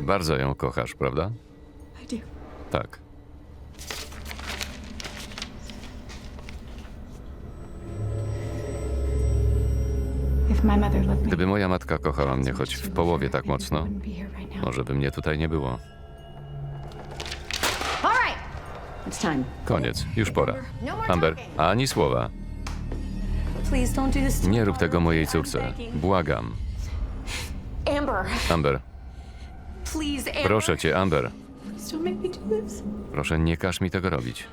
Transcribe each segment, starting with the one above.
Bardzo ją kochasz, prawda? I do. Tak. If my mother loved me, Gdyby moja matka kochała mnie choć w połowie tak mocno, wouldn't be here right now. może by mnie tutaj nie było. All right. It's time. Koniec, już pora. Amber, ani słowa. Please don't do this to Nie rób tego mojej córce. Błagam. Amber. Proszę cię, Amber. Please don't make me do this. Proszę, nie każ mi tego robić.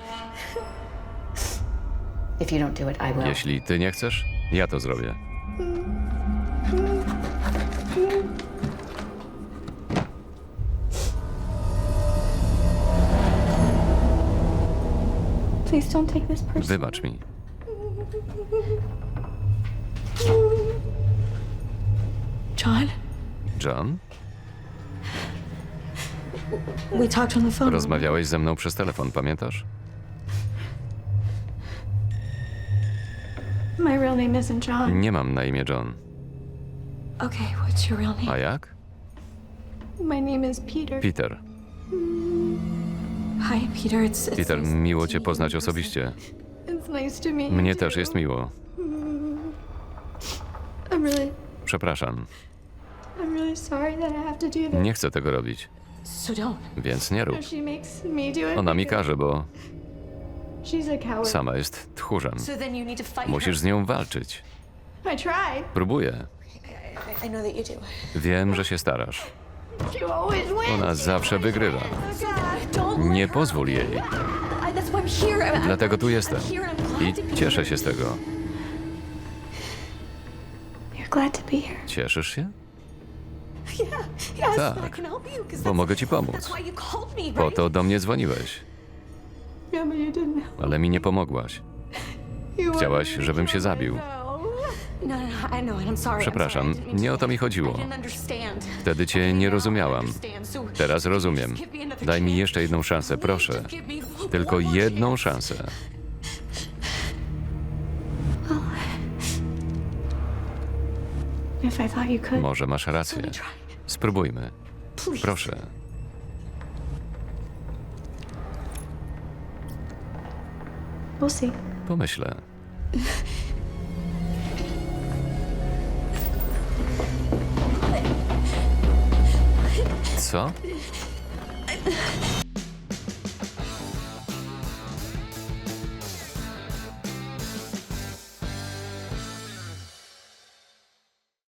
If you don't do it, I will. Jeśli ty nie chcesz, ja to zrobię. Please don't take this person. Wybacz mi. John, John, we talked on the phone. rozmawiałeś ze mną przez telefon, pamiętasz? My real name isn't John. Nie mam na imię John. Okay, what's your real name? A jak? My name is Peter. Peter. Hi, Peter. It's, it's Peter, nice miło cię poznać osobiście. It's nice to meet Mnie też too. jest miło. I'm really, Przepraszam. I'm really sorry that I have to do this. Nie chcę tego robić. Więc nie rób. Ona mi każe, bo sama jest tchórzem. Musisz z nią walczyć. Próbuję. Wiem, że się starasz. Ona zawsze wygrywa. Let Nie pozwól jej. Dlatego tu jestem. I cieszę się z tego. Cieszysz się? Tak. Bo that's- mogę ci pomóc. Po to do mnie dzwoniłeś, ale mi nie pomogłaś. Chciałaś, żebym się zabił. No, no, no, Przepraszam, nie o to mi chodziło. Wtedy cię nie rozumiałam. Teraz rozumiem. Daj mi jeszcze jedną szansę, proszę. Tylko jedną szansę. If I thought you could. Może masz rację. Spróbujmy. Please. Proszę. We'll see. Pomyślę. Co?